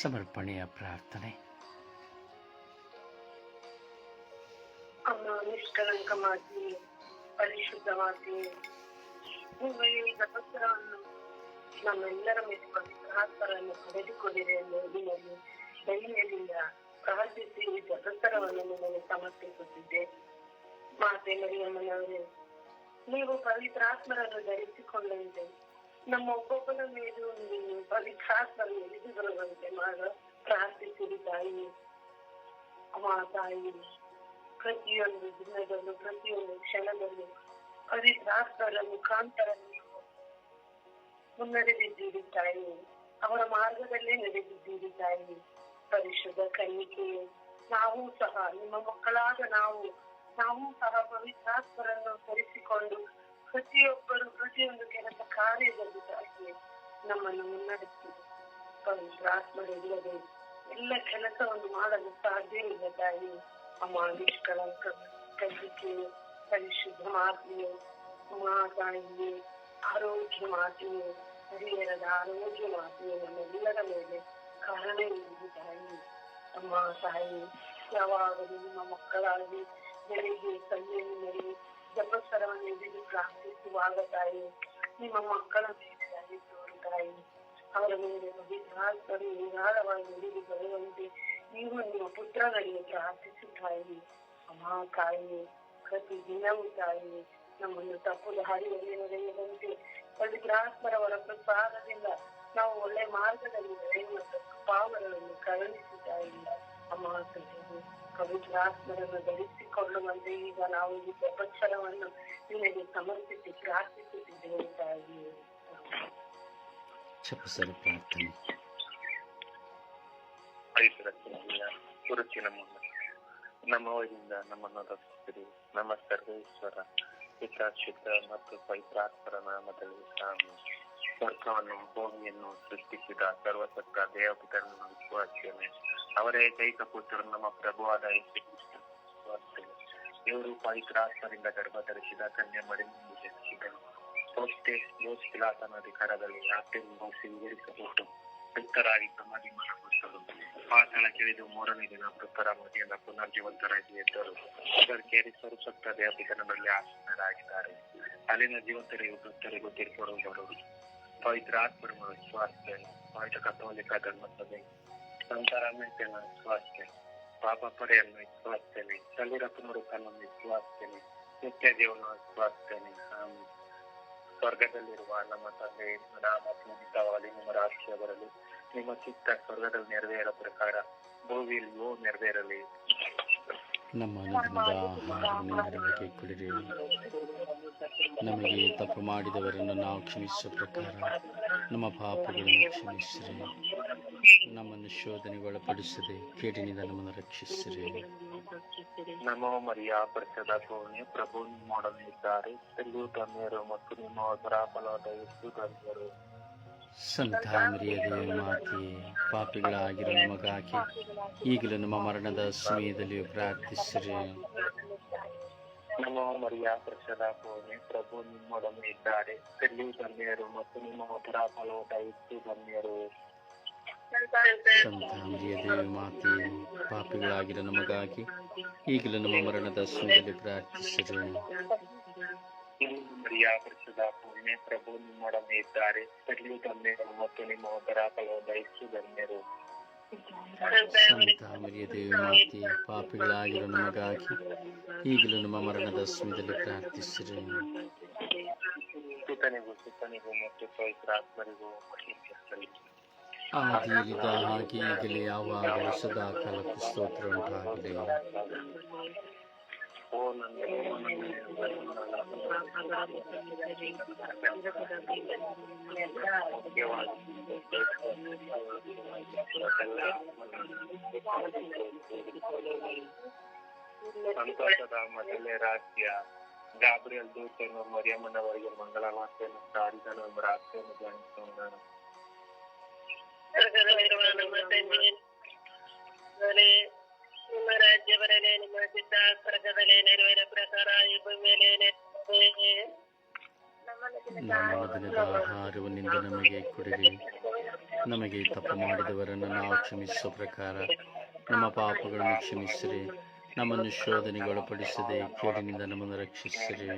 ಸಮರ್ಪಣೆಯ ಪ್ರಾರ್ಥನೆ. ಅಮ್ಮ ನಿಷ್ಕಳಂಕವಾಗಿ ಪರಿಶುದ್ಧವಾಗಿ ನೀವು ಈ ನಮ್ಮೆಲ್ಲರ ಮೇಲೆ ಪವಿತ್ರಾತ್ಮರನ್ನು ಪಡೆದುಕೊಂಡಿರಿ ಎನ್ನುವುದರಲ್ಲಿ ಧೈರ್ಯದಿಂದ ಪ್ರಾರ್ಥಿಸಿ ಈ ಜಗತ್ತರವನ್ನು ನಿಮಗೆ ಸಮರ್ಪಿಸುತ್ತಿದ್ದೆ ಮಾತೆ ಮರಿಯಮ್ಮನವರೇ, ನೀವು ಪವಿತ್ರಾತ್ಮರನ್ನು ಧರಿಸಿಕೊಳ್ಳುವಂತೆ ನಮ್ಮ ಒಬ್ಬೊಬ್ಬನ ಮೇಲೂ ನೀವು ಪವಿತ್ರಾತ್ಮರು ಎರಿದು ಬರುವಂತೆ ಮಾಡ ಪ್ರಾರ್ಥಿಸಿರಿ ತಾಯಿ, ಅಮ್ಮ, ತಾಯಿ, ಪ್ರತಿಯೊಂದು ದಿನದಲ್ಲೂ, ಪ್ರತಿಯೊಂದು ಕ್ಷಣದಲ್ಲೂ ಪವಿತ್ರಾತ್ಮರ ಮುಖಾಂತರ ನೀವು ಮುನ್ನಡೆದಿದ್ದೀರಿ ತಾಯಿ, ಅವರ ಮಾರ್ಗದಲ್ಲೇ ನಡೆದಿದ್ದೀರಿ ತಾಯಿ, ಪರಿಶುದ್ಧ ಕನ್ನಿಕೆ, ನಾವು ಸಹ, ನಿಮ್ಮ ಮಕ್ಕಳಾದ ನಾವು ನಾವು ಸಹ ಪವಿತ್ರಾತ್ಮರನ್ನು ಧರಿಸಿಕೊಂಡು ಪ್ರತಿಯೊಬ್ಬರು ಪ್ರತಿಯೊಂದು ಕೆಲಸ ಕಾರ್ಯದಲ್ಲಿ ತಾಯಿ ನಮ್ಮನ್ನು ಮುನ್ನಡೆಸಿ. ಪವಿತ್ರಾತ್ಮರಿಲ್ಲದೆ ಎಲ್ಲ ಕೆಲಸವನ್ನು ಮಾಡಲು ಸಾಧ್ಯವಿಲ್ಲ ತಾಯಿ. ಅಮ್ಮ ನಿಷ್ಕಳಂಕ ಕಲಿಕೆ ಪರಿಶುದ್ಧ ಮಾತೆಯು ಮಾತಾಯಿಯೇ ಆರೋಗ್ಯ ಮಾತೆಯು, ಹಿರಿಯರದ ಆರೋಗ್ಯ ಮಾತೆಯು ನಮ್ಮೆಲ್ಲರ ಮೇಲೆ ಕಾರಣ ಇರುವುದು ತಾಯಿ. ಅಮ್ಮ ತಾಯಿ, ಯಾವಾಗಲೂ ನಿಮ್ಮ ಮಕ್ಕಳಾಗಿ ಬೆಳಿಗ್ಗೆ ಸಂಜೆಯಲ್ಲಿ ಜಪಸ್ವರವನ್ನು ಎದುರು ಪ್ರಾರ್ಥಿಸುವಾಗ ತಾಯಿ, ನಿಮ್ಮ ಮಕ್ಕಳ ಮೇಲೆ ತಾಯಿ, ಅವರ ಮೇಲೆ ಪವಿತ್ರಾತ್ಮರು ಏರಾಳವಾಗಿ ಹಿಡಿದು ಬರುವಂತೆ ನೀವು ನಿಮ್ಮ ಪುತ್ರಗಳಿಗೆ ಪ್ರಾರ್ಥಿಸು ತಾಯಿ. ಅಮ್ಮ ತಾಯಿ, ಪ್ರತಿ ದಿನವೂ ತಾಯಿ, ನಮ್ಮನ್ನು ತಪ್ಪು ದಾರಿಯಲ್ಲಿ ನಡೆಯುವಂತೆ ಪವಿತ್ರಾತ್ಮರವರ ಪ್ರಸಾರದಿಂದ ನಾವು ಒಳ್ಳೆ ಮಾರ್ಗದಲ್ಲಿ ನಡೆಯುವಂತ ಪಾವಗಳನ್ನು ಕರುಣಿಸುತ್ತಾ ತಾಯಿ. ಅಮ್ಮ ತಂದೆಯು ಧರಿಸಿಕೊಂಡು ಬಂದು ಈಗ ನಾವು ಈ ಪ್ರಪಂಚವನ್ನು ನಿಮಗೆ ಸಮರ್ಪಿಸಿ ಪ್ರಾರ್ಥಿಸುತ್ತಿದ್ದೇವೆ ತಾಯಿ ಜಪಿಸಲು ಪ್ರಾರ್ಥನೆ. ಐಶ್ವರ್ಯ ಕುರುಚಿ ನಮ್ಮನ್ನು ನಮ್ಮವರಿಂದ ನಮ್ಮನ್ನು ರಕ್ಷಿಸಿರಿ. ನಮ್ಮ ಸರ್ವೇಶ್ವರ ಪಿತಾಶುದ್ಧ ಮತ್ತು ಪವಿತ್ರಾತ್ಮರ ನಾಮದಲ್ಲಿ ಸ್ವಾಮಿ ಸ್ವರ್ಗವನ್ನು ಭೂಮಿಯನ್ನು ಸೃಷ್ಟಿಸಿದ ಸರ್ವಸತ್ತ ದೇವಪಿತರನ್ನು ಅವರೇ ಕೈ ಪುತ್ರರು, ನಮ್ಮ ಪ್ರಭುವಾದ ಇವರು ಪವಿತ್ರಾತ್ಮರಿಂದ ಗರ್ಭ ಧರಿಸಿದ ಕನ್ಯೆ ಮಡಿ ಜನಿಸಿದರು ಪೌಷ್ಟೆ ಯೋಚಿಲಾತನ ಅಧಿಕಾರದಲ್ಲಿ ರಾತ್ರಿ ವಿವರಿಸಬಹುದು. ಮೃತರಾಗಿ ಸಮಾಧಿ ಮಾಡಲ್ಪಟ್ಟರು ಪಾತಾಳ ತಿಳಿದು ಮೂರನೇ ದಿನ ಮೃತರ ಮನೆಯಿಂದ ಪುನರ್ಜೀವಂತರಾಗಿ ಎದ್ದರು. ಕೇರಿ ಸರ್ವಸಕ್ತ ದೇವಪಿತನದಲ್ಲಿ ಆಸೀನರಾಗಿದ್ದಾರೆ. ಅಲ್ಲಿನ ಜೀವಂತರಿಗೂ ಮೃತರಿಗೂ ತೀರ್ಪರು ಬರುವುದು ಪವಿತ್ರ ಆತ್ಮರು ವಿಶ್ವಾಸಿಸ್ತೇನೆ ಪವಿತ್ರ ಕಥೋಲಿಕ ಧರ್ಮಸಭೆ. ಸಂತರ ನಾನು ಸ್ವಾಸ್ಥ್ಯ ಪಾಪ ಪಡೆಯನ್ನು ವಿಶ್ವಾಸಿಸ್ತೇನೆ ಶರೀರ ಪುನರುತ್ಥಾನವನ್ನು ವಿಶ್ವಾಸಿಸ್ತೇನೆ ನಿತ್ಯ ಜೀವನ ವಿಶ್ವಾಸಿಸ್ತೇನೆ ಆಮೇಲೆ ಸ್ವರ್ಗದಲ್ಲಿರುವ ನಮ್ಮ ತಂದೆ ನಾಮ ಪೂಜಿತವಾಗಲಿ ನಿಮ್ಮ ರಾಷ್ಟ್ರೀಯ ಬರಲಿ ನಿಮ್ಮ ಚಿತ್ತ ಸ್ವರ್ಗದಲ್ಲಿ ನೆರವೇರೋ ಪ್ರಕಾರ ಭೂಮಿಯಲ್ಲಿಯೂ ನೆರವೇರಲಿ. ನಮ್ಮ ಅನುದಿನದ ಆಹಾರವನ್ನು ನಮಗೆ ಕೊಡಿರಿ? ನಮಗೆ ತಪ್ಪು ಮಾಡಿದವರನ್ನು ನಾವು ಕ್ಷಮಿಸುವ ಪ್ರಕಾರ ನಮ್ಮ ಪಾಪಗಳನ್ನು ಕ್ಷಮಿಸಿರಿ. ನಮ್ಮನ್ನು ಶೋಧನೆಗೆ ಒಳಪಡಿಸದೆ ಕೇಡಿನಿಂದ ನಮ್ಮನ್ನು ರಕ್ಷಿಸಿರಿ. ನಮೋ ಮರಿಯ ಪರಿಸದ ಕೋಣೆ ಪ್ರಭು ನಿಮ್ಮೊಡನೆ ಇದ್ದಾರೆ. ತೆಲುಗು ಮತ್ತು ನಿಮ್ಮ ಹೊಸರ ಫಲವಾದ ಎಷ್ಟು ಸಂತ ಮರಿಯ ದೇವ ಮಾತೆಯೇ ಪಾಪಿಗಳಾಗಿರೋ ನಮಗಾಗಿ ಈಗಲೂ ನಮ್ಮ ಮರಣದ ಸಮಯದಲ್ಲಿಯೂ ಪ್ರಾರ್ಥಿಸಿರಿ. ನಮ್ಮ ಮರಿಯ ಪ್ರಸಾದ ಪೂರ್ಣಿ ಪ್ರಭು ನಿಮ್ಮೊಡನೆ ಇದ್ದಾರೆ. ಎಲ್ಲೂ ಧನ್ಯರು ಮತ್ತು ನಿಮ್ಮ ಮಧುರ ಫಲವಟ ಇತ್ತು ಧನ್ಯರು. ಸಂತ ಮರಿಯ ದೇವ ಮಾತೆಯೇ ಪಾಪಿಗಳಾಗಿರೋ ನಮಗಾಗಿ ಈಗಲೂ ನಮ್ಮ ಮರಣದ ಸಮಯದಲ್ಲಿ ಪ್ರಾರ್ಥಿಸಿರಿ. ಮರಿಯ ಪರಿಸದ ಪುಣ್ಯ ಪ್ರಭು ನಿಮ್ಮೊಡನೆ ಇದ್ದಾರೆ. ತಲಿಯು ಧನ್ಯರು ಮತ್ತು ನಿಮ್ಮ ಫಲವಾದ ಎಷ್ಟು ಧನ್ಯರು. ಸಂತ ಮರಿಯ ದೇವ ಮಾತೆಯೇ ಪಾಪಿಗಳಾಗಿರೋ ನಮಗಾಗಿ ಈಗಲೂ ನಮ್ಮ ಮರಣದ ಸಮಯದಲ್ಲಿ ಪ್ರಾರ್ಥಿಸಿರಿ. ಸುತನಿಗೂ ಸುತನಿಗೂ ಮತ್ತು ಪವಿತ್ರಾತ್ಮರಿಗೂ ಹಾಗೆ ಈಗಲೇ ಯಾವಾಗಲೂ ಸದಾ ಕಾಲಕ್ಕೂ ಸ್ತೋತ್ರ ಉಂಟಾಗಲಿ. ಸಂತೋಷದ ಮೊದಲನೇ ರಾಜ್ಯ ಗಾಬ್ರಿಯಲ್ ದೂತನು ಮರಿಯಮ್ಮನವರಿಗೆ ಮಂಗಳ ವಾರ್ತೆಯನ್ನು ಸಾರಿದನು ಎಂಬ ರಾಜ್ಯವನ್ನು ಧ್ಯಾನಿಸೋಣ ಸ್ವರ್ಗದಲ್ಲಿರುವ ನಮ್ಮ ಅವರೇ, ನಿಮ್ಮ ಚಿತ್ತ ಸ್ವರ್ಗದಲ್ಲಿ ನೆರವೇರ ಪ್ರಕಾರ ಈ ಭೂಮಿಯಲ್ಲಿ. ನಮ್ಮ ದಿನದ ಆಹಾರವನ್ನಿಂದ ನಮಗೆ ಕೊಡಿರಿ. ನಮಗೆ ತಪ್ಪು ಮಾಡಿದವರನ್ನು ನಾವು ಕ್ಷಮಿಸುವ ಪ್ರಕಾರ ನಮ್ಮ ಪಾಪಗಳನ್ನು ಕ್ಷಮಿಸಿರಿ. ನಮ್ಮನ್ನು ಶೋಧನೆಗೊಳಪಡಿಸದೆ ಕೇಡಿನಿಂದ ನಮ್ಮನ್ನು ರಕ್ಷಿಸಿರಿ.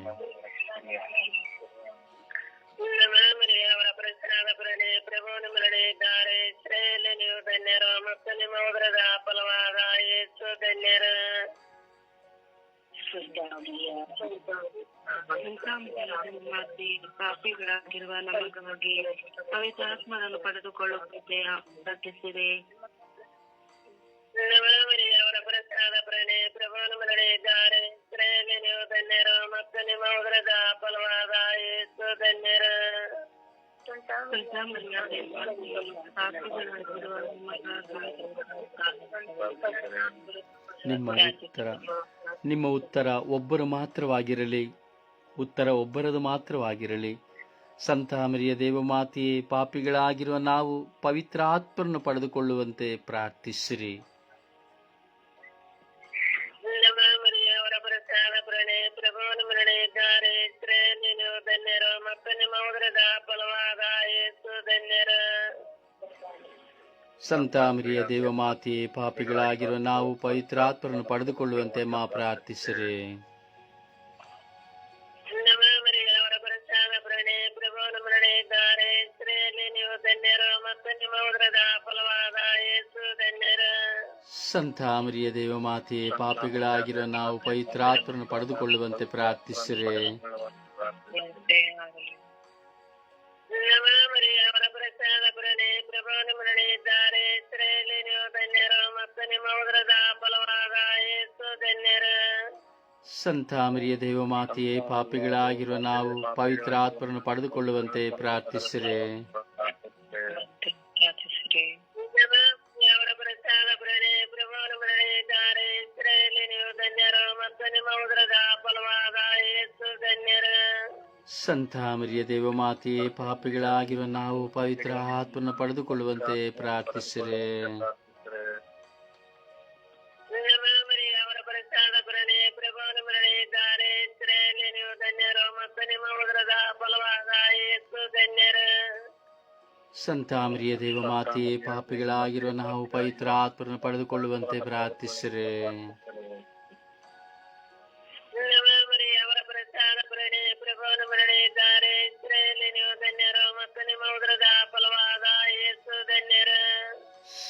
ಧನ್ಯರು ಪಾಪಿಗಳಾಗಿರುವ ನಮಗಾಗಿ ಪವಿತ್ರಾತ್ಮರನ್ನು ಪಡೆದುಕೊಳ್ಳುವಂತೆ ಪ್ರಾರ್ಥಿಸಿದೆ. ಅವರ ಪ್ರಸಾದ ಪ್ರಣೆ ಪ್ರಭು ನಡೆಯಿದ್ದಾರೆ ಧನ್ಯರು ಮತ್ತು ನಿಮ್ಮ ಉಗ್ರದ ಫಲವಾದ ಯೇಸು ಧನ್ಯರು ನಿಮ್ಮ ಉತ್ತರ. ನಿಮ್ಮ ಉತ್ತರ ಒಬ್ಬರು ಮಾತ್ರವಾಗಿರಲಿ, ಉತ್ತರ ಒಬ್ಬರದು ಮಾತ್ರವಾಗಿರಲಿ. ಸಂತ ಮರಿಯ ದೇವಮಾತೆಯೇ ಪಾಪಿಗಳಾಗಿರುವ ನಾವು ಪವಿತ್ರ ಆತ್ಮರನ್ನು ಪಡೆದುಕೊಳ್ಳುವಂತೆ ಪ್ರಾರ್ಥಿಸಿರಿ. ಸಂತ ದೇವ ದೇವಮಾತೆಯೇ ಪಾಪಿಗಳಾಗಿರುವ ನಾವು ಪವಿತ್ರಾತ್ಮರನ್ನು ಪಡೆದುಕೊಳ್ಳುವಂತೆ ಮಾ ಪ್ರಾರ್ಥಿಸಿರಿ. ಸಂತಾಮರಿಯ ಮರಿಯವರ ಪ್ರಸಾದ ನಾವು ಪವಿತ್ರಾತ್ಮರನ್ನು ಪಡೆದುಕೊಳ್ಳುವಂತೆ ನಿಮ್ಮ ಮತ್ತು ನಾವು ಪವಿತ್ರ ಆತ್ಮರನ್ನು ಪಡೆದುಕೊಳ್ಳುವಂತೆ ಧನ್ಯರು ಸಂತ ಮರಿಯ ದೇವಮಾತೆಯೇ ಪಾಪಿಗಳಾಗಿರುವ ನಾವು ಪವಿತ್ರ ಆತ್ಮನ ಪಡೆದುಕೊಳ್ಳುವಂತೆ ಪ್ರಾರ್ಥಿಸಿರಿ. ಸಂತ ದೇವ ದೇವಮಾತೆಯೇ ಪಾಪಿಗಳಾಗಿರುವ ನಾವು ಪವಿತ್ರ ಆತ್ಮನ ಪಡೆದುಕೊಳ್ಳುವಂತೆ ಪ್ರಾರ್ಥಿಸಿರಿ. ಸಂತಾಮ್ರಿಯ ದೇವ ಪ್ರಸಾದ ಪ್ರಣೆ ಪ್ರಭು ನಿಮ್ಮೊಡನೆ ಇದ್ದಾರೆ ಸ್ತ್ರೀಯಲ್ಲಿ ನೀವು ಧನ್ಯರು ಮತ್ತು ನಿಮ್ಮ ಉದರದ ಫಲವಾದ ಯೇಸು ಧನ್ಯರು.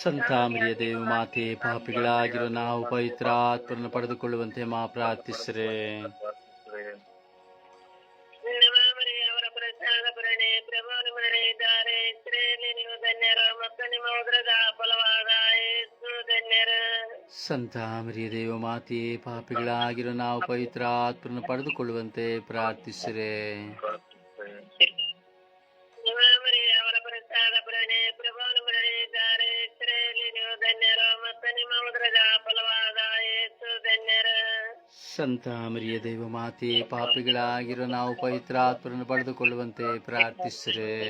ಸಂತ ಮರಿಯ ದೇವಮಾತೆಯೇ ಪಾಪಿಗಳಾಗಿರುವ ನಾವು ಪವಿತ್ರ ಆತ್ಮನ ಪಡೆದುಕೊಳ್ಳುವಂತೆ ಮಾ ಪ್ರಾರ್ಥಿಸಿರಿ. ಸ್ತ್ರೀಯಲ್ಲಿ ದೇವ ಮಾತೆಯೇ ಪಾಪಿಗಳಾಗಿರೋ ನಾವು ಪವಿತ್ರ ಆತ್ಮನ ಪಡೆದುಕೊಳ್ಳುವಂತೆ ಪ್ರಾರ್ಥಿಸಿರೆ. ಸಂತ ಮರಿಯ ಮಾತೆ ಪಾಪಿಗಳಾಗಿರೋ ನಾವು ಪವಿತ್ರ ಆತ್ಮನ ಪಡೆದುಕೊಳ್ಳುವಂತೆ ಪ್ರಾರ್ಥಿಸಿರಿ.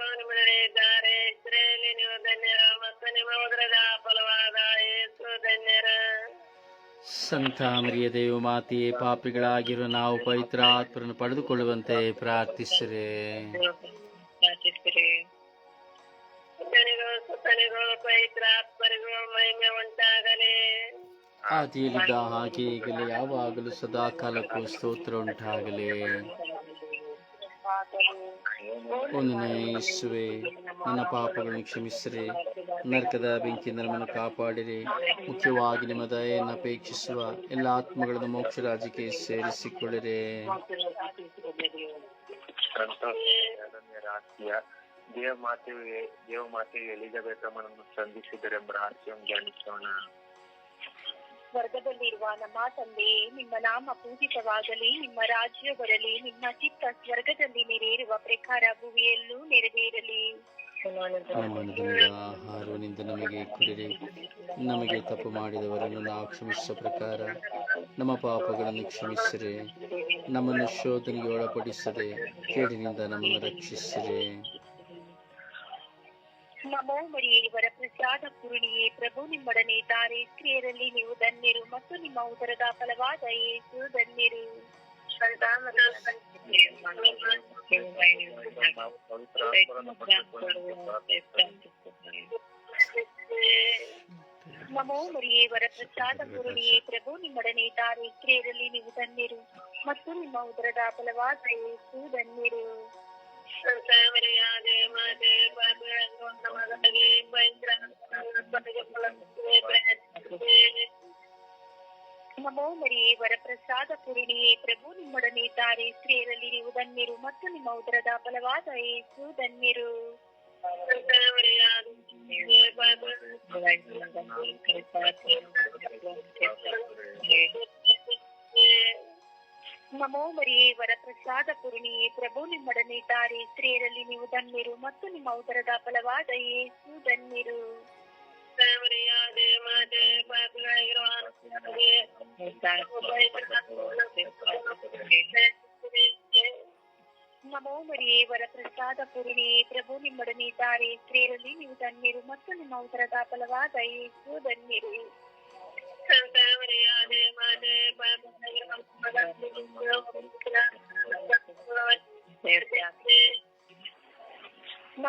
ಪ್ರಭು ನೀವು ಧನ್ಯರು ಮತ್ತು ನಿಮ್ಮ ಉದರದ ಫಲವಾದ ಏಸು ಧನ್ಯರು. ಸಂತ ಮರಿಯ ದೇವಮಾತೆಯೇ ಪಾಪಿಗಳಾಗಿರುವ ನಾವು ಪವಿತ್ರ ಆತ್ಮರನ್ನು ಪಡೆದುಕೊಳ್ಳುವಂತೆ ಪ್ರಾರ್ಥಿಸಿರಿ. ಆದಿಯಲ್ಲಿದ್ದ ಹಾಗೆ ಈಗಲೇ ಯಾವಾಗಲೂ ಸದಾ ಕಾಲಕ್ಕೂ ಸ್ತೋತ್ರ ಉಂಟಾಗಲಿ. ಒಂದು ಯೇಸುವೆ ನನ್ನ ಪಾಪಗಳನ್ನು ಕ್ಷಮಿಸಿರಿ ನರಕದ ಬೆಂಕಿಯಿಂದ ನಮ್ಮನ್ನು ಕಾಪಾಡಿರಿ. ಮುಖ್ಯವಾಗಿ ನಿಮ್ಮ ದಯೆಯನ್ನು ಅಪೇಕ್ಷಿಸುವ ಎಲ್ಲ ಆತ್ಮಗಳನ್ನು ಮೋಕ್ಷ ರಾಜಕೀಯ ಸೇರಿಸಿಕೊಳ್ಳಿರಿ. ದೇವಮಾತೆ ದೇವಮಾತೆಯು ಎಲಿಜಬೆತ್ ಅಮ್ಮನನ್ನು ಸಂಧಿಸಿದರೆಂಬ ರಹಸ್ಯವನ್ನು ಧ್ಯಾನಿಸೋಣ. ಸ್ವರ್ಗದಲ್ಲಿರುವ ನಮ್ಮ ತಂದೆಯೇ ನಿಮ್ಮ ನಾಮ ಪೂಜಿತವಾಗಲಿ, ನಿಮ್ಮ ರಾಜ್ಯ ಬರಲಿ, ನಿಮ್ಮ ಚಿತ್ತ ಸ್ವರ್ಗದಲ್ಲಿ ನೆರೆಯಿರುವ ಪ್ರಕಾರ ಭೂಮಿಯಲ್ಲೂ ನೆರವೇರಲಿ. ದಿನದ ನಮಗೆ ಕೊಡಿರಿ. ನಮಗೆ ತಪ್ಪು ಮಾಡಿದವರನ್ನು ನಾವು ಕ್ಷಮಿಸುವ ಪ್ರಕಾರ ನಮ್ಮ ಪಾಪಗಳನ್ನು ಕ್ಷಮಿಸಿರಿ. ನಮ್ಮನ್ನು ಶೋಧನೆಗೆ ಒಳಪಡಿಸದೆ ಕೇಡಿನಿಂದ ನಮ್ಮನ್ನು ರಕ್ಷಿಸಿರಿ. ನಮೋ ಇವರ ಪ್ರಸಾದ ಪೂರ್ಣಿಯೇ, ಪ್ರಭು ನಿಮ್ಮೊಡನೆ ಇದ್ದಾರೆ. ಸ್ತ್ರೀಯರಲ್ಲಿ ನೀವು ಧನ್ಯರು ಮತ್ತು ನಿಮ್ಮ ಉದರದ ಫಲವಾದ ಏಸು ಧನ್ಯರು. ನಮೋ ಮರಿಯೇ ವರಪ್ರಸಾದ ಪೂರ್ಣಿಯೇ, ಪ್ರಭು ನಿಮ್ಮೊಡನೆ ಇದ್ದಾರೆ. ಸ್ತ್ರೀಯರಲ್ಲಿ ನೀವು ಧನ್ಯರು ಮತ್ತು ನಿಮ್ಮ ಉದರದ ಫಲವಾದ ಏಸು ಧನ್ಯರು. ನಮೋ ಮರಿಯೇ ವರಪ್ರಸಾದ ಪೂರ್ಣಿಯೇ ಪ್ರಭು ನಿಮ್ಮೊಡನೆ ಇದ್ದಾರೆ. ಸ್ತ್ರೀಯರಲ್ಲಿ ನೀವು ಧನ್ಯರು ಮತ್ತು ನಿಮ್ಮ ಉದರದ ಫಲವಾದ ಏಸು ಧನ್ಯರು. ನಮೋ ಮರಿಯೇ ವರಪ್ರಸಾದ ಪೂರ್ಣಿಯೇ ಪ್ರಭು ನಿಮ್ಮೊಡನೆ ಇದ್ದಾರೆ. ಸ್ತ್ರೀಯರಲ್ಲಿ ನೀವು ಧನ್ಯರು ಮತ್ತು ನಿಮ್ಮ ಉದರದ ಫಲವಾದ ಯೇಸು ಧನ್ಯರು. ನಮೋ ಮರಿಯೇ ವರಪ್ರಸಾದ ಪೂರ್ಣಿಯೇ ಪ್ರಭು ನಿಮ್ಮೊಡನೆ ಇದ್ದಾರೆ. ಸ್ತ್ರೀಯರಲ್ಲಿ ನೀವು ಧನ್ಯರು ಮತ್ತು ನಿಮ್ಮ ಉದರದ ಫಲವಾದ ಯೇಸು ಧನ್ಯರು. ನಮೋ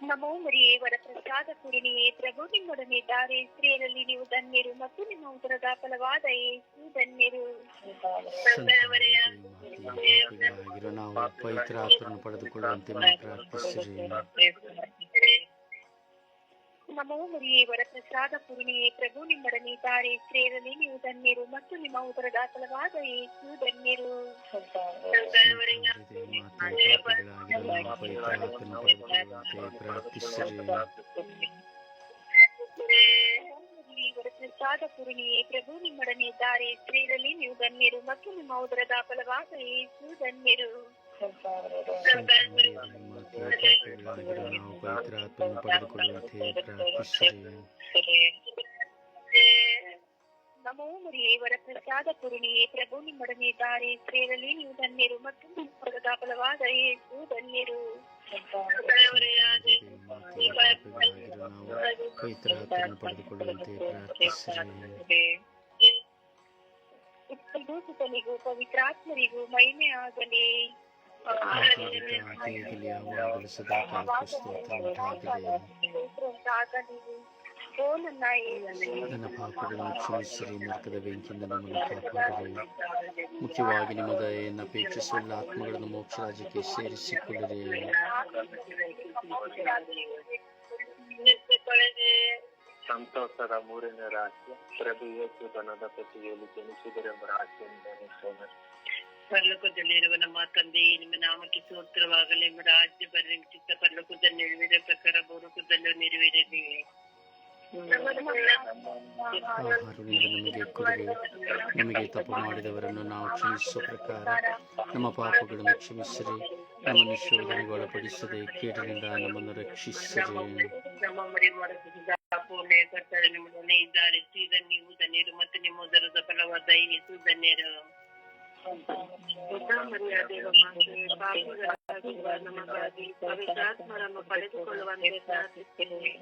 ನಮೋ ಮರಿಯೇ ವರಪ್ರಸಾದ ಕುಡಿನಿಯೇ ಪ್ರಭು ನಿಮ್ಮೊಡನೆ ಇದ್ದಾರೆ ಸ್ತ್ರೀಯರಲ್ಲಿ ನೀವು ಧನ್ಯರು ಮತ್ತು ನಿಮ್ಮ ಉದರದ ಫಲವಾದ ಯೇಸು ಧನ್ಯರು. ಪವಿತ್ರ ಆತ್ಮನ್ನು ಪಡೆದುಕೊಳ್ಳುವಂತೆ ಪ್ರಾರ್ಥಿಸಿರಿ ನಮೋ ಮುರಿಯೇ ವರಪ್ರಸಾದ ಪೂರ್ಣಿಯೇ, ಪ್ರಭು ನಿಮ್ಮೊಡನೆ ಇದ್ದಾರೆ. ಸ್ತ್ರೀಯರಲ್ಲಿ ನೀವು ಧನ್ಯರು ಮತ್ತು ನಿಮ್ಮ ಉದರದ ಫಲವಾದ ಏಸು ಧನ್ಯರು. ಪ್ರಸಾದ ಪೂರ್ಣಿಯೇ, ಪ್ರಭು ನಿಮ್ಮೊಡನೆ ಇದ್ದಾರೆ. ಸ್ತ್ರೀಯರಲ್ಲಿ ನೀವು ಧನ್ಯರು ಮತ್ತು ನಿಮ್ಮ ಉದರದ ಫಲವಾದ ಏಸು ಧನ್ಯರು. ನಾವು ಪವಿತ್ರ ಆತ್ಮನ್ನು ಪಡೆದುಕೊಳ್ಳುವಂತೆ ಪ್ರಾರ್ಥಿಸಿರಿ ನಮೋ ಮರಿಯೇ ವರಪ್ರಸಾದ ಪೂರ್ಣಿಯೇ ಪ್ರಭು ನಿಮ್ಮೊಡನೆ ಇದ್ದಾರೆ ಸ್ತ್ರೀಯರಲ್ಲಿ ನೀವು ಧನ್ಯರು ಮತ್ತು ನಿಮ್ಮ ಫಲವಾದ ಯೇಸು ಧನ್ಯರು ನಾವು ಪವಿತ್ರಾತ್ಮರಿಗೂ ಮಹಿಮೆ ಆಗಲಿ ಆಗಲಿ ಯಾವಾಗಲೂ ಸದಾ ನನ್ನ ಪಾಪಗಳನ್ನು ಕ್ಷಮಿಸಿರಿ ನರಕದ ಬೆಂಕಿಯಿಂದ ನಮ್ಮನ್ನು ಕಾಪಾಡಿರಿ ಮುಖ್ಯವಾಗಿ ನಿಮ್ಮ ದಯೆಯನ್ನು ಅಪೇಕ್ಷಿಸುವ ಎಲ್ಲ ಆತ್ಮಗಳನ್ನು ಮೋಕ್ಷ ರಾಜ್ಯಕ್ಕೆ ಸೇರಿಸಿಕೊಳ್ಳಿರಿ ಸಂತೋಷದ ಮೂರನೇ ರಾಜ್ಯ ಪ್ರಭು ಯೇಸು ದನದ ಪೆಟ್ಟಿಗೆಯಲ್ಲಿ ಜನಿಸಿದರೆಂಬ ರಾಜ್ಯದಿಂದ ಪರಲೋಕದಲ್ಲಿರುವ ನಮ್ಮ ತಂದೆ ನಿಮ್ಮ ನಾಮಕ್ಕೆ ಸ್ತೋತ್ರವಾಗಲಿ. ನಿಮ್ಮ ರಾಜ್ಯ ಬರಲಿ ನಿಮ್ಮ ಚಿತ್ತ ಪರಲೋಕದಲ್ಲಿ ನೆರವೇರ ಪ್ರಕಾರ ಭೂಲೋಕದಲ್ಲೂ ನೆರವೇರಲಿ ನಮಗೆ ತಪ್ಪು ಮಾಡಿದವರನ್ನು ನಾವು ಕ್ಷಮಿಸುವ ಪ್ರಕಾರ ನಮ್ಮ ಪಾಪಗಳನ್ನು ಕ್ಷಮಿಸಿರಿ. ನಮ್ಮನ್ನು ಶೋಧನೆಗೆ ಒಳಪಡಿಸದೆ ಕೇಟಿನಿಂದ ನಮ್ಮನ್ನು ರಕ್ಷಿಸಿರಿ. ಕರ್ತಾರೆ ನಿಮ್ಮೊಡನೆ ಇದ್ದಾರೆ ಸೀದ ನೀವು ಧನ್ಯರು ಮತ್ತು ನಿಮ್ಮ ಉದರದ ಫಲವಾದ ಯೇಸು ಧನ್ಯರು ದೇವ ಮಾತೆ ಪಾಪಿಗಳಾಗಿರುವ ನಮಗಾಗಿ ಪವಿತ್ರಾತ್ಮರನ್ನು ಪಡೆದುಕೊಳ್ಳುವಂತೆ ಪ್ರಾರ್ಥಿಸುತ್ತೇನೆ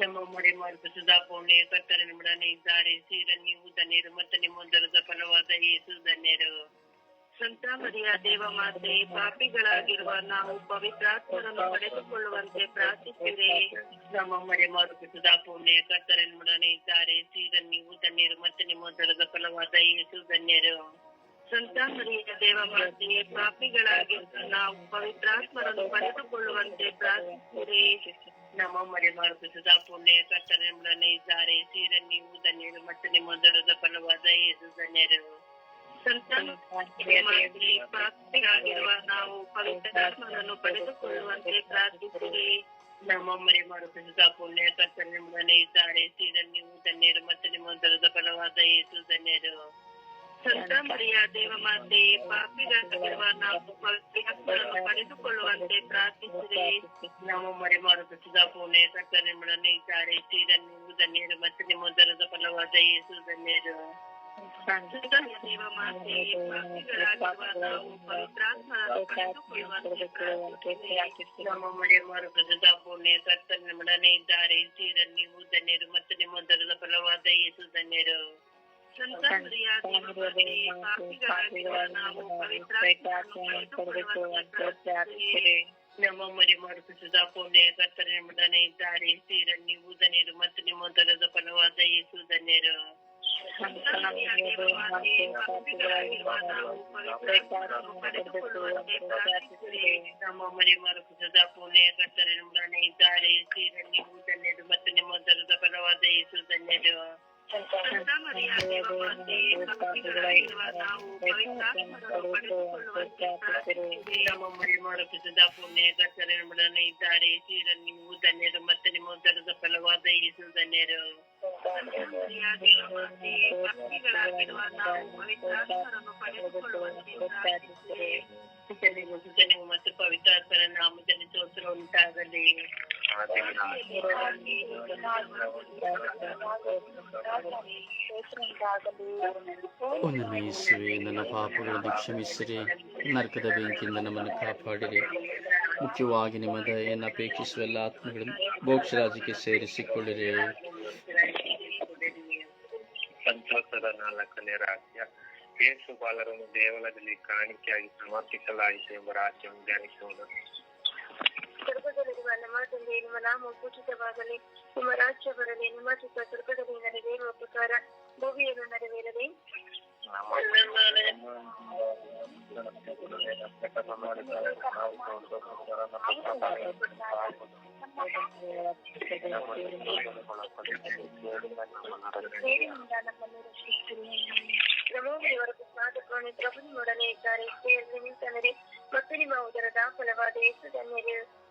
ನಮ್ಮ ಮರಿ ಮಾರ್ಪಿಸಿದ ಪುಣ್ಯ ಕರ್ತನೆ ನಿಮ್ಮೊಡನೆ ಇದ್ದಾರೆ. ಸೀದ ನೀವು ಧನ್ಯರು ಮತ್ತು ನಿಮ್ಮ ಉದರದ ಫಲವಾದ ಯೇಸು ಧನ್ಯರು. ಸಂತ ಮರಿಯ ದೇವ ಮಾತೆ ಪಾಪಿಗಳಾಗಿರುವ ನಾವು ಪವಿತ್ರಾತ್ಮರನ್ನು ಪಡೆದುಕೊಳ್ಳುವಂತೆ ಪ್ರಾರ್ಥಿಸಿದೆ ನಮ್ಮ ಮರೆ ಮಾರುಪಿಸಿದ ಪುಣ್ಯ ಕರ್ತರೆ ನಿಮ್ಮೊಡನೆ ಇದ್ದಾರೆ. ಸೀದ ನೀವು ಧನ್ಯರು ಮತ್ತು ನಿಮ್ಮ ಉದರದ ಫಲವಾದ ಯೇಸು ಧನ್ಯರು. ಸಂತ ಮರಿಯ ದೇವ ಮಾತೆ ಪಾಪಿಗಳಾಗಿರುವ ನಾವು ಪವಿತ್ರಾತ್ಮರನ್ನು ಪಡೆದುಕೊಳ್ಳುವಂತೆ ಪ್ರಾರ್ಥಿಸಿದೆ ನಮ್ಮ ಮರೆ ಮಾರುಪಿಸಿದ ಪುಣ್ಯ ಕರ್ತರೆ ನಿಮ್ಮೊಡನೆ ಇದ್ದಾರೆ ಸೀರೆ ನೀವು ಧನ್ಯರು ಮತ್ತು ನಿಮ್ಮ ಉದರದ ಫಲವಾದ ಏಸು ಧನ್ಯರು ಸಂತಾನವಾಗಿರುವ ನಾವು ಪವಿತ್ರಾತ್ಮನನ್ನು ಪಡೆದುಕೊಳ್ಳುವಂತೆ ಪ್ರಾರ್ಥಿಸಿರಿ ನಮ್ಮ ಮರೆ ಮಾಡುತ್ತಿದ್ದ ಪುಣ್ಯ ಕರ್ತನೆ ಇದ್ದಾರೆ ಸೀರೆ ನೀವು ಧನ್ಯರು ಮತ್ತು ನಿಮ್ಮ ದರದ ಫಲವಾದ ಯೇಸು ಧನ್ಯರು ಸಂತ ಮರಿಯ ದೇವಮಾತೆ ಪಾಪಿಗಳಾಗಿರುವ ನಾವು ಪವಿತ್ರಾತ್ಮರನ್ನು ಪಡೆದುಕೊಳ್ಳುವಂತೆ ಪ್ರಾರ್ಥಿಸಿದೆ ನಾವು ಮರೆ ಸುಧಾ ಪುಣ್ಯ ಸರ್ಕಾರಿ ನಿಮ್ಮೊಡನೆ ಇದ್ದಾರೆ. ಶ್ರೀರನ್ನು ಧನ್ಯರು ಮತ್ತು ನಿಮ್ಮ ದರದ ಫಲವಾದ ಯೇಸು ಧನ್ಯರು. ಸಂತ ದೇವಮಾತೆ ಪಾಪಿಗಳಾಗಿರುವ ನಾವು ಪವಿತ್ರಾತ್ಮರನ್ನು ಪಡೆದುಕೊಳ್ಳುವಂತೆ ಪ್ರಾರ್ಥಿಸಿರಿ ನಮ್ಮ ಮರೆ ಕರ್ತನೆ ನಿಮ್ಮೊಡನೆ ಇದ್ದಾರೆ. ಶ್ರೀರನ್ನು ನೀವು ಧನ್ಯರು ಮತ್ತು ನಿಮ್ಮ ದರದ ಫಲವಾದ ಯೇಸು ಧನ್ಯರು. ಸಂತ ನಾವು ಪವಿತ್ರಾತ್ಮರನ್ನು ನಮ್ಮ ಮರಿ ಮಾಡುತ್ತಿದ್ದ ಪುಣ್ಯ ಕರ್ತನೆ ನಿಮ್ಮೊಡನೆ ಇದ್ದಾರೆ ಶ್ರೀರನ್ನು ನೀವು ಧನ್ಯರು ಮತ್ತು ನಿಮ್ಮ ಉದರದ ಫಲವಾದ ಯೇಸು ಧನ್ಯರು ನಮ್ಮ ಮರಿ ಮರುಕುಸದ ಪುಣ್ಯ ಕರ್ತನೆ ನಿಮ್ಮೊಡನೆ ಇದ್ದಾರೆ ಶ್ರೀರನ್ನು ನೀವು ಧನ್ಯರು ಮತ್ತು ನಿಮ್ಮ ಉದರದ ಫಲವಾದ ಯೇಸು ಧನ್ಯರು ಇದ್ದಾರೆ ನೀವು ಧನ್ಯರು ಮತ್ತೆ ನಿಮ್ಮ ಉದರದ ಫಲವಾದ ಯೇಸು ಧನ್ಯರು ಮರಿಯ ಪವಿತ್ರ ನಾವು ಪವಿತ್ರಾತ್ಮರನ್ನು ಪಡೆದುಕೊಳ್ಳುವಂತೆ ನಾಮದಲ್ಲಿ ಸ್ತೋತ್ರ ಉಂಟಾಗಲಿ ಯೇಸುವೆ, ನನ್ನ ಪಾಪಗಳನ್ನು ಕ್ಷಮಿಸಿರಿ, ನರಕದ ಬೆಂಕಿಯಿಂದ ನಮ್ಮನ್ನು ಕಾಪಾಡಿರಿ. ಮುಖ್ಯವಾಗಿ ನಿಮ್ಮ ದಯೆಯನ್ನು ಅಪೇಕ್ಷಿಸುವ ಎಲ್ಲ ಆತ್ಮಗಳನ್ನು ಮೋಕ್ಷರಾಜ್ಯಕ್ಕೆ ಸೇರಿಸಿಕೊಳ್ಳಿರಿ. ಸಂತೋಷದ ನಾಲ್ಕನೇ ರಾಜ್ಯ. ಯೇಸು ಬಾಲರನ್ನು ದೇವಾಲಯದಲ್ಲಿ ಕಾಣಿಕೆಯಾಗಿ ಸಮರ್ಪಿಸಲಾಯಿತು ಎಂಬ ರಾಜ್ಯವನ್ನು ಧ್ಯಾನಿಸೋಣ. ಸ್ವರ್ಗದಲ್ಲಿರುವ ನಮ್ಮ ತಂದೆ ನಿಮ್ಮ ನಾಮ ಪೂಜಿತವಾಗಲಿ. ನಿಮ್ಮ ರಾಜ್ಯ ಬರಲಿ, ನಿಮ್ಮ ಚಿತ್ತ ಸ್ವರ್ಗದಲ್ಲಿ ನೆರವೇರುವ ಪ್ರಕಾರ ಭೂಮಿಯನ್ನು ನೆರವೇರಲಿ. ನಮೋದೇವರ ಪ್ರಸಾದವನ್ನು ಪ್ರಭು ನೋಡಲೇ ಇದ್ದಾರೆ ಮತ್ತು ನಿಮ್ಮ ಉದರದ ಫಲವಾದ ಯೇಸು ಧನ್ಯರು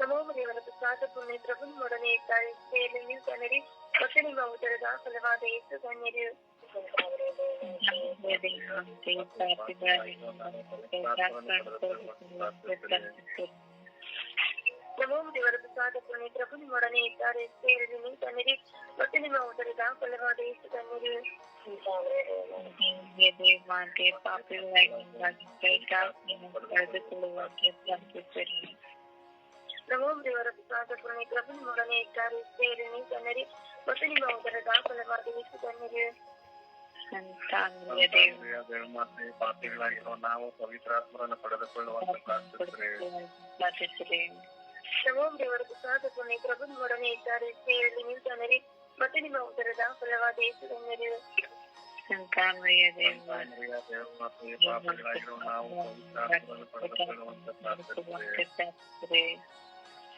ನಮೋ ದೇವರ ಪ್ರಸಾದ ಪುಣ್ಯ ಪ್ರಭು ನಿಮ್ಮೊಡನೆ ಇದ್ದಾರೆ ಸೇರಿ ನಿಂತನರೆ ಮತ್ತು ನಿಮ್ಮ ಉದರದ ಫಲವಾದ ಯೇಸು ಧನ್ಯರು ನಮೋ ದೇವರ ಪ್ರಸಾದ ಪುಣ್ಯ ಪ್ರಭು ನಿಮ್ಮೊಡನೆ ಇದ್ದಾರೆ ಸೇರಿ ನಿಂತನರೆ ಮತ್ತು ನಿಮ್ಮ ಉದರದ ಫಲವಾದ ಯೇಸು ಧನ್ಯರು ನಮೋ ದೇವರ ಪ್ರಸಾದ ಪುಣ್ಯ ಪ್ರಭು ನಿಮ್ಮೊಡನೆ ಇದ್ದಾರೆ ಸೇರಿ ನಿಂತನರೆ ಮತ್ತು ನಿಮ್ಮ ಉದರದ ಫಲವಾದ ಯೇಸು ಧನ್ಯರು ಪಾಪಿಗಳಾಗಿರುವ ನಾವು ಪವಿತ್ರಾತ್ಮರನ್ನು ಪಡೆದುಕೊಳ್ಳುವಂತ ಪ್ರಾರ್ಥಿಸಿದ್ರೆ ನಮೋ ದೇವರ ಪ್ರಸಾದ ಪುಣ್ಯ ಪ್ರಭು ನಿಮ್ಮೊಡನೆ ಇದ್ದಾರೆ ಸೇರಿ ನಿಂತನರೆ ಮತ್ತು ನಿಮ್ಮ ಉದರದ ಫಲವಾದ ಯೇಸು ಧನ್ಯರು ಪಾಪಿಗಳಾಗಿರುವ ನಾವು ಪವಿತ್ರಾತ್ಮರನ್ನು ಪಡೆದುಕೊಳ್ಳುವಂತ ಪ್ರಾರ್ಥಿಸಿದ್ರೆ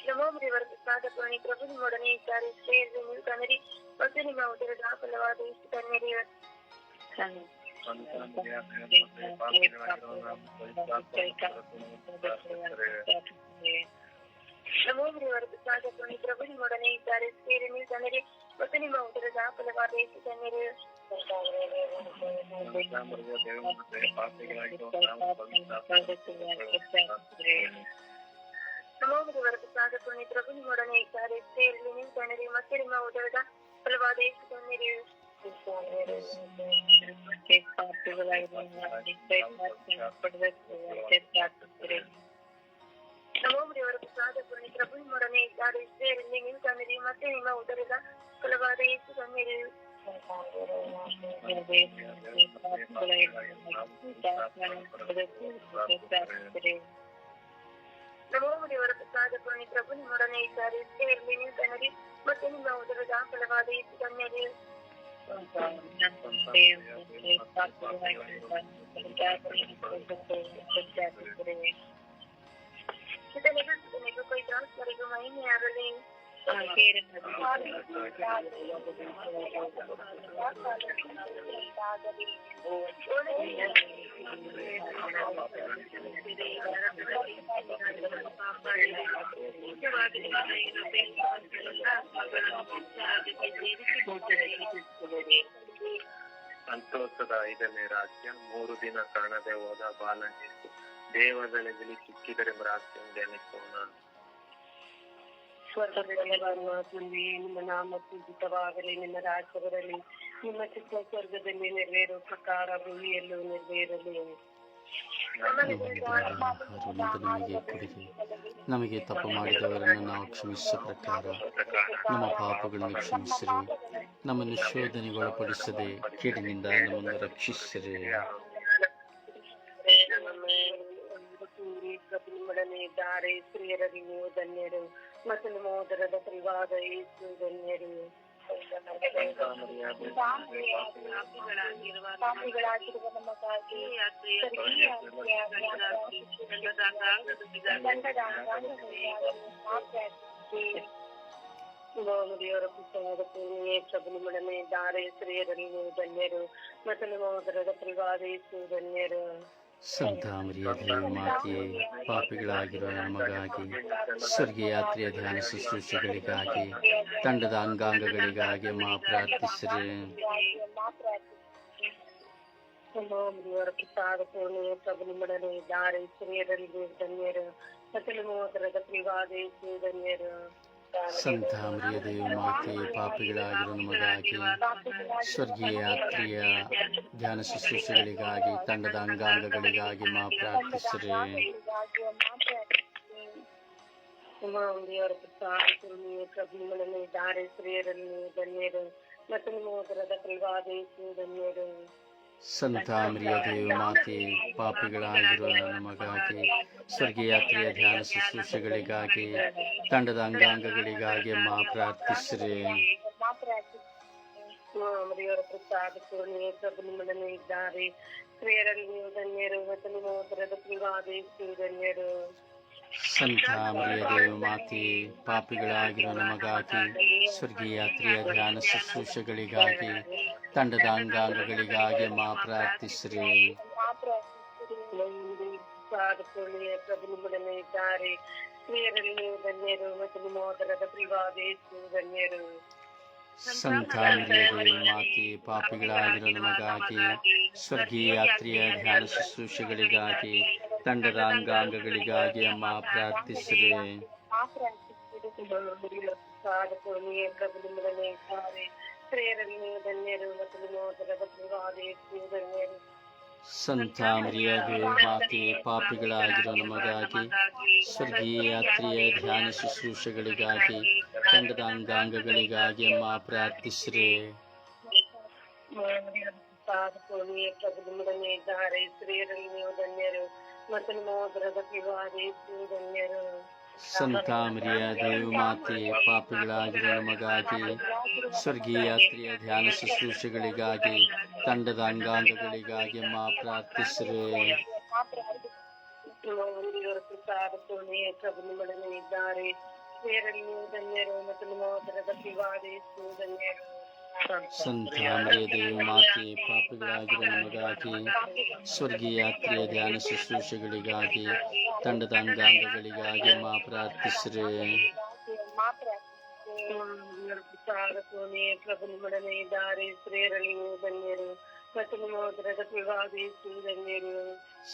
ನಮೋ ದೇವರ ಪ್ರಸಾದ ಪುಣ್ಯ ಪ್ರಭು ನಿಮ್ಮೊಡನೆ ಇದ್ದಾರೆ ಸೇರಿ ನಿಂತನರೆ ಮತ್ತು ನಿಮ್ಮ ಉದರದ ಫಲವಾದ ಯೇಸು ಧನ್ಯರು ನಮೋ ದೇವರ ಪ್ರಸಾದ ಪುಣ್ಯ ಪ್ರಭು ನಿಮ್ಮೊಡನೆ ಇದ್ದಾರೆ, ಸೇರಿ ನಿಂತನರೆ ಮತ್ತು ನಿಮ್ಮ ಉದರದ ಫಲವಾದ ಯೇಸು ಧನ್ಯರು ನಮೋ ದೇವರ ಪ್ರಸಾದ ಪುಣ್ಯ ಪ್ರಭು ನಿಮ್ಮೊಡನೆ ಇದ್ದಾರೆ, ಸೇರಿ ನಿಂತನರೆ ಮತ್ತು ನಿಮ್ಮ ಉದರದ ಫಲವಾದ ಯೇಸು ಧನ್ಯರು ನಮೋ ದೇವರ ಪ್ರಸಾದ ಪುಣ್ಯ ಪ್ರಭು ನಿಮ್ಮೊಡನೆ ಇದ್ದಾರೆ ಸೇರಿ ನಿಂತನರೆ ಮತ್ತೆ ನಿಮ್ಮ ಉದರದ ಫಲವಾದ ಯೇಸು ಧನ್ಯರು ನಮೋ ದೇವರ ಪ್ರಸಾದ ಪುಣ್ಯ ಪ್ರಭು ನಿಮ್ಮೊಡನೆ ಇದ್ದಾರೆ ಸೇರಿ ನಿಂತನರೆ ಮತ್ತೆ ನಿಮ್ಮ ಉದರದ ಫಲವಾದ ಯೇಸು ಧನ್ಯರು ಚಿತನಿಗೂ ಚಿತನಿಗೂ ಪವಿತ್ರಾತ್ಮರಿಗೂ ಮಹಿಮೆಯಾಗಲಿ ಸಂತೋಷದ ಐದನೇ ರಾಜ್ಯ ಮೂರು ದಿನ ಕಾಣದೆ ಹೋದ ಬಾಲನೆ ದೇವದಳದಲ್ಲಿ ಸಿಕ್ಕಿದರೆ ರಾಜ್ಯ ಧ್ಯಾನಿಸೋಣ ಸ್ವರ್ಗದಲ್ಲಿ ಬರುವ ತಂದೆ ನಿಮ್ಮ ನಾಮ ಪೂಜಿತವಾಗಲಿ ನಿಮ್ಮ ರಾಜ್ಯ ಬರಲಿ ನಿಮ್ಮ ಚಿತ್ತ ಸ್ವರ್ಗದಲ್ಲಿ ನೆರವೇರೋ ಪ್ರಕಾರ ಭೂಮಿಯಲ್ಲೂ ನೆರವೇರಲಿ. ನಮಗೆ ತಪ್ಪು ಮಾಡಿದವರನ್ನು ನಾವು ಕ್ಷಮಿಸಿದ ಪ್ರಕಾರ ನಮ್ಮ ಪಾಪಗಳನ್ನು ಕ್ಷಮಿಸಿರಿ. ನಮ್ಮನ್ನು ಶೋಧನೆಗೊಳಪಡಿಸದೆ ಕೇಡಿನಿಂದ ನಮ್ಮನ್ನು ರಕ್ಷಿಸಿರಿ. ನಿಮ್ಮೊಡನೆ ಇದ್ದಾರೆ ಸ್ತ್ರೀಯರಲ್ಲಿ ನೀವು ಧನ್ಯರು ಮತ್ತು ನಿಮ್ಮ ಉದರದ ಫಲವಾದ ಯೇಸು ಧನ್ಯರು ಪಾಪಿಗಳಾಗಿರುವ ನಮಗಾಗಿ ದಂಡದ ದೇವರ ಪುಸ್ತಕದ ಪೂರ್ಣಿಯೇ ಪ್ರಭು ನಿಮ್ಮೊಡನೆ ಇದ್ದಾರೆ ಸ್ತ್ರೀಯರಲ್ಲಿ ನೀವು ಧನ್ಯರು ಮತ್ತು ನಿಮ್ಮ ಉದರದ ಫಲವಾದ ಯೇಸು ಧನ್ಯರು ಸಂತ ಮರಿಯ ದೇವ ಮಾತೆಯೇ ಪಾಪಿಗಳಾಗಿರುವ ನಮಗಾಗಿ ಸ್ವರ್ಗೀಯ ಯಾತ್ರೆಯ ಧ್ಯಾನ ಶುಶ್ರೂಷೆಗಳಿಗಾಗಿ ತಂಡದ ಅಂಗಾಂಗಗಳಿಗಾಗಿ ಮಾ ಪ್ರಾರ್ಥಿಸಿರಿ ದೇವರ ಪ್ರಸಾದ ಪೂರ್ಣಿಯೇ ಪ್ರಭು ನಿಮ್ಮೊಡನೆ ಇದ್ದಾರೆ ಸ್ತ್ರೀಯರಲ್ಲಿ ನೀವು ಧನ್ಯರು ಮತ್ತು ನಿಮ್ಮ ಉದರದ ಫಲವಾದ ಯೇಸು ಧನ್ಯರು ಸಂತ ಮರಿಯ ದೇವ ಮಾತೆ, ಪಾಪಿಗಳಾಗಿರುವ ನಮಗಾಗಿ, ಸ್ವರ್ಗೀಯ ಯಾತ್ರೆಯ ಧ್ಯಾನ ಶುಶ್ರೂಷೆಗಳಿಗಾಗಿ, ತಂಡದ ಅಂಗಾಂಗಗಳಿಗಾಗಿ ಮಾ ಪ್ರಾರ್ಥಿಸಿರಿ. ದೇವರ ಪ್ರಸಾದ ಪೂರ್ಣಿಯೇ ಪ್ರಭು ನಿಮ್ಮೊಡನೆ ಇದ್ದಾರೆ ಸ್ತ್ರೀಯರಲ್ಲಿ ನೀವು ಧನ್ಯರು ಮತ್ತು ನಿಮ್ಮ ಧನ್ಯರು. ಸಂತ ಮರಿಯ ದೇವ ಮಾತೆ, ಪಾಪಿಗಳಾಗಿರುವ ನಮಗಾಗಿ ಸ್ವರ್ಗಯಾತ್ರೆಯ ಧ್ಯಾನ ಶುಶ್ರೂಷೆಗಳಿಗಾಗಿ, ತಂಡದ ಅಂಗಾಂಗಗಳಿಗಾಗಿ ಮಾ ಪ್ರಾರ್ಥಿಸ್ರಿ. ಮರಿಯವರ ಪ್ರಸಾದ ಪೂರ್ಣಿಯೇ ಪ್ರಭು ನಿಮ್ಮೊಡನೆ ಇದ್ದಾರೆ ಧನ್ಯರು ಮತ್ತು ನಿಮ್ಮ ಧನ್ಯರು ಸಂತ ಮರಿಯ, ದೇವ ಮಾತೆ ಪಾಪಿಗಳಾಗಿರುವ ನಮಗಾಗಿ, ಸ್ವರ್ಗೀಯ ಯಾತ್ರೆಯ ಧ್ಯಾನ ಶುಶ್ರೂಷೆಗಳಿಗಾಗಿ, ತಂಡದ ಅಂಗಾಂಗಗಳಿಗಾಗಿ ಮಾ ಪ್ರಾರ್ಥಿಸಿರಿ. ಸಂತ ಮರಿಯ, ದೇವ ಮಾತೆ ಪಾಪಿಗಳಾಗಿರುವ ನಮಗಾಗಿ, ಸ್ವರ್ಗೀಯ ಯಾತ್ರೆಯ ಧ್ಯಾನ ಶುಶ್ರೂಷೆಗಳಿಗಾಗಿ ತಂಡದ ಅಂಗಾಂಗಗಳಿಗಾಗಿ ಮಾ ಪ್ರಾರ್ಥಿಸಿರಿ. ಪ್ರಸಾದ ಪೂರ್ಣಿಯೇ ಪ್ರಭು ನಿಮ್ಮೊಡನೆ ಇದ್ದಾರೆ ಸ್ತ್ರೀಯರಲ್ಲಿ ನೀವು ಧನ್ಯರು ಮತ್ತು ನಿಮ್ಮ ಉದರದ ಫಲವಾದ ಯೇಸು ಧನ್ಯರು ಸಂತ ಮರಿಯ, ದೇವ ಮಾತೆ ಪಾಪಿಗಳಾಗಿರುವ ನಮಗಾಗಿ, ಸ್ವರ್ಗೀಯ ಯಾತ್ರೆಯ ಧ್ಯಾನ ಶುಶ್ರೂಷೆಗಳಿಗಾಗಿ ತಂಡದ ಅಂಗಾಂಗಗಳಿಗಾಗಿ ಮಾ ಪ್ರಾರ್ಥಿಸಿರಿ. ಪ್ರಸಾದ ಪೂರ್ಣಿಯೇ ಪ್ರಭು ನಿಮ್ಮೊಡನೆ ಇದ್ದಾರೆ ಸ್ತ್ರೀಯರಲ್ಲಿ ನೀವು ಧನ್ಯರು ಮತ್ತು ನಿಮ್ಮ ಉದರದ ಫಲವಾದ ಯೇಸು ಧನ್ಯರು ಸಂತ ಮರಿಯ ದೇವ ಮಾತೆ, ಪಾಪಿಗಳಾಗಿರುವ ನಮಗಾಗಿ ಸ್ವರ್ಗೀಯ ಯಾತ್ರೆಯ ಧ್ಯಾನ ಶುಶ್ರೂಷೆಗಳಿಗಾಗಿ, ತಂಡದ ಅಂಗಾಂಗಗಳಿಗಾಗಿ ಮಾ ಪ್ರಾರ್ಥಿಸಿರಿ. ಇದ್ದಾರೆ ಧನ್ಯರು ಮತ್ತು ನಿಮ್ಮ ಧನ್ಯರು ಸಂತ ದೇವಿ ಮಾತೆ ಪಾಪಿಗಳಾಗಿರುವ ನಮಗಾಗಿ, ಸ್ವರ್ಗೀಯ ಯಾತ್ರೆಯ ಧ್ಯಾನ ಶುಶ್ರೂಷೆಗಳಿಗಾಗಿ ತಂಡದ ಅಂಗಾಂಗಗಳಿಗಾಗಿ ಮಾ ಪ್ರಾರ್ಥಿಸ್ರೆ. ಪ್ರಭು ನಿಮ್ಮೊಡನೆ ಇದ್ದಾರೆ ಸ್ತ್ರೀಯರಲ್ಲಿ ನೀವು ಧನ್ಯರು ಮತ್ತು ನಿಮ್ಮ ಉದರದ ಫಲವಾದ ಯೇಸು ಧನ್ಯರು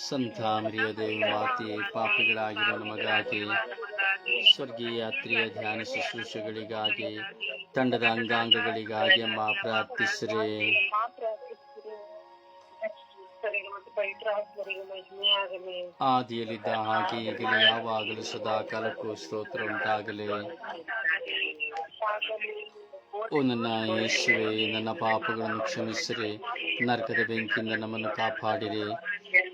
ಸಂತ ಮರಿಯ ದೇವ ಮಾತೆ, ಪಾಪಿಗಳಾಗಿರುವ ನಮಗಾಗಿ, ಸ್ವರ್ಗೀಯ ಯಾತ್ರೆಯ ಧ್ಯಾನ ಶುಶ್ರೂಷೆಗಳಿಗಾಗಿ, ತಂಡದ ಅಂಗಾಂಗಗಳಿಗಾಗಿ ಮಾ ಪ್ರಾರ್ಥಿಸಿರಿ. ಆದಿಯಲ್ಲಿದ್ದ ಹಾಗೆ ಈಗಲೇ ಯಾವಾಗಲೂ ಸದಾ ಕಾಲಕ್ಕೂ ಸ್ತೋತ್ರ ಉಂಟಾಗಲಿ. ಓ ನನ್ನ ಯೇಸುವೆ, ನನ್ನ ಪಾಪಗಳನ್ನು ಕ್ಷಮಿಸಿರಿ. ನರಕದ ಬೆಂಕಿಯಿಂದ ನಮ್ಮನ್ನು ಕಾಪಾಡಿರಿ.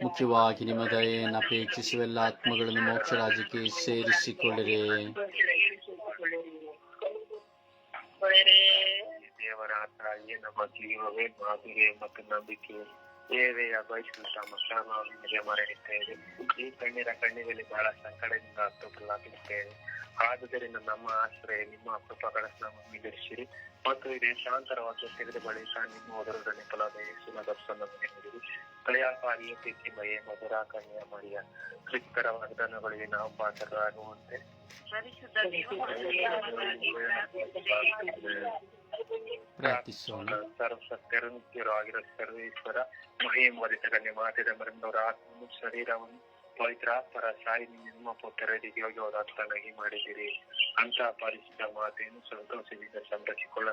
ಮುಖ್ಯವಾಗಿ ನಿಮ್ಮ ದಯೆಯನ್ನು ಅಪೇಕ್ಷಿಸುವ ಎಲ್ಲ ಆತ್ಮಗಳನ್ನು ಮೋಕ್ಷ ರಾಜ್ಯಕ್ಕೆ ಸೇರಿಸಿಕೊಳ್ಳಿರಿ. ದೇವರ ತಾಯಿಯೇ ನಮ್ಮ ಜೀವವೇ ನಂಬಿಕೆ. ಮರಳಿದ್ದೇವೆ. ಈ ಕಣ್ಣೀರ ಕಣ್ಣಿನಲ್ಲಿ ಬಹಳ ಸಂಕಟದಿಂದ ತುತ್ತಲಾಗಿದ್ದೇವೆ ಆದುದರಿಂದ ನಮ್ಮ ಆಶ್ರಯ ನಿಮ್ಮ ಕೃಪಗಳ ನಮ್ಮಿರಿಸಿರಿ ಮತ್ತು ಈ ದೇಶಾಂತರವಾಗಿ ತೆಗೆದು ಬಳಿಕ ನಿಮ್ಮ ಉದರದಲ್ಲಿ ಫಲದ ಹೆಚ್ಚಿನ ದರ್ಶನವನ್ನು ನೀಡಿರಿ. ದಯಾಪಾರಿಯ ಪ್ರೀತಿ ಮಯೇ ಮಧುರ ಕನ್ಯ ಮರಿಯ ಕ್ರಿಸ್ತರ ವಾಗ್ದಾನಗಳಿಗೆ ನಾವು ಪಾತ್ರರಾಗುವಂತೆ. ಪ್ರಾರ್ಥಿಸೋಣ. ಸರ್ವಸತ್ಯರು ನಿತ್ಯರು ಆಗಿರೋ ಸರ್ವೇಶ್ವರ ಮಹಿಮೋದಿತ ಕನ್ಯೆ ಮಾತಿದ ಮರಮನವರ ಆತ್ಮ ಶರೀರವನ್ನು ಪವಿತ್ರಾತ್ಮರ ಸಾಯಿನಿ ನಿಮ್ಮ ಪುತ್ರರಿಗೆ ಯೋಗ್ಯವಾದತ್ತನಾಗಿ ಮಾಡಿದಿರಿ ಅಂತ ಪರಿಶುದ್ಧ ಮಾತೆಯನ್ನು ಸಂತೋಷದಿಂದ ಸಂರಕ್ಷಿಕೊಳ್ಳ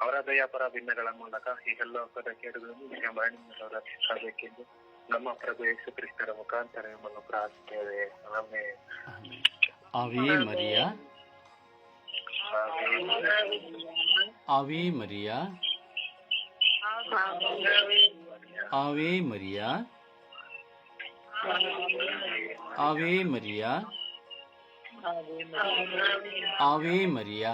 ಅವರ ದಯಾಪರ ಭಿನ್ನಗಳ ಮೂಲಕ ಈ ಎಲ್ಲ ಲೋಕದ ಕೇಡುಗಳನ್ನು ಮರಣಿಂದ ರಕ್ಷಿಸಬೇಕೆಂದು ನಮ್ಮ ಪ್ರಭು ಯೇಸು ಕ್ರಿಸ್ತರ ಮುಖಾಂತರ ನಿಮ್ಮನ್ನು ಪ್ರಾರ್ಥಿಸುತ್ತೇವೆ. ಆಮೇಲೆ Ave Maria. Ave Maria. Ave Maria. Ave Maria Ave Maria